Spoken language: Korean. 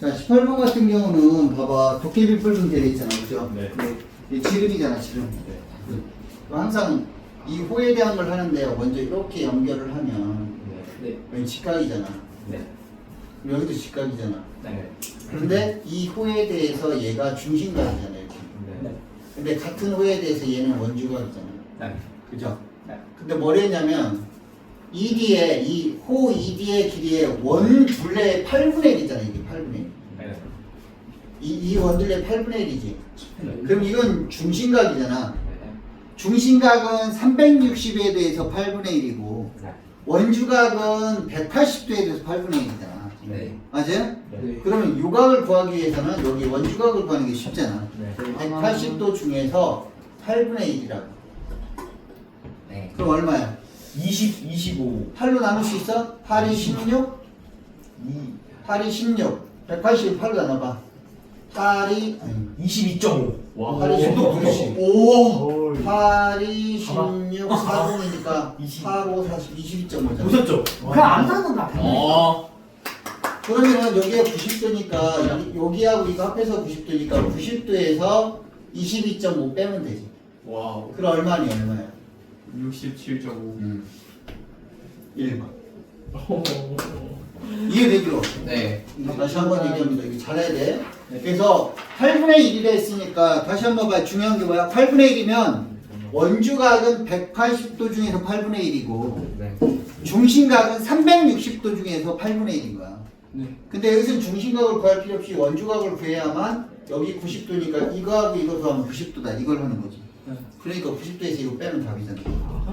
자, 18번 같은 경우는 봐봐. 도깨비 붉은 게 있잖아. 그죠? 네. 이 지름이잖아, 지름. 그 항상 이 호에 대한 걸 하는데 먼저 이렇게 연결을 하면 네. 여기 직각이잖아. 네. 여기도 직각이잖아. 네. 근데 이 호에 대해서 얘가 중심각이잖아, 이렇게. 네. 근데 같은 호에 대해서 얘는 원주각이잖아. 네. 그죠? 네. 근데 뭘 했냐면 ED의 이 호 ED의 길이의 원 둘레의 8분의 1이잖아 이게 8분의 1. 네. 이, 이 원둘레 8분의 1이지. 네. 그럼 이건 중심각이잖아. 네. 중심각은 360에 대해서 8분의 1이고 네. 원주각은 180도에 대해서 8분의 1이잖아. 네. 맞아요? 네. 그러면 요각을 구하기 위해서는 여기 원주각을 구하는 게 쉽잖아. 네. 180도 중에서 8분의 1이라고. 네. 그럼 얼마야? 20, 25. 8로 나눌 수 있어? 8이 16? 2. 8이 16. 180을 8로 나눠봐. 8이, 아니, 22.5. 와. 8이 16. 그렇지. 오. 8이 16, 40이니까 20. 4, 5, 40, 22.5잖아. 보셨죠? 그냥 안 사는다. 어. 그러면 여기가 90도니까 여기하고 이거 합해서 90도니까 90도에서 22.5 빼면 되지. 와. 그럼 얼마니 얼마야? 67.5. 음. 1번. 이해되죠? 네. 다시 한 번 얘기합니다. 이거 잘해야 돼. 그래서 8분의 1이라 했으니까 다시 한 번 봐요. 중요한 게 뭐야? 8분의 1이면 원주각은 180도 중에서 8분의 1이고 네. 중심각은 360도 중에서 8분의 1인 거야. 네. 근데 여기서는 중심각을 구할 필요 없이 원주각을 구해야만 여기 90도니까 이거하고 이거 더하면 90도다. 이걸 하는 거지. 네. 그러니까 90도에서 이거 빼면 답이잖아. 아,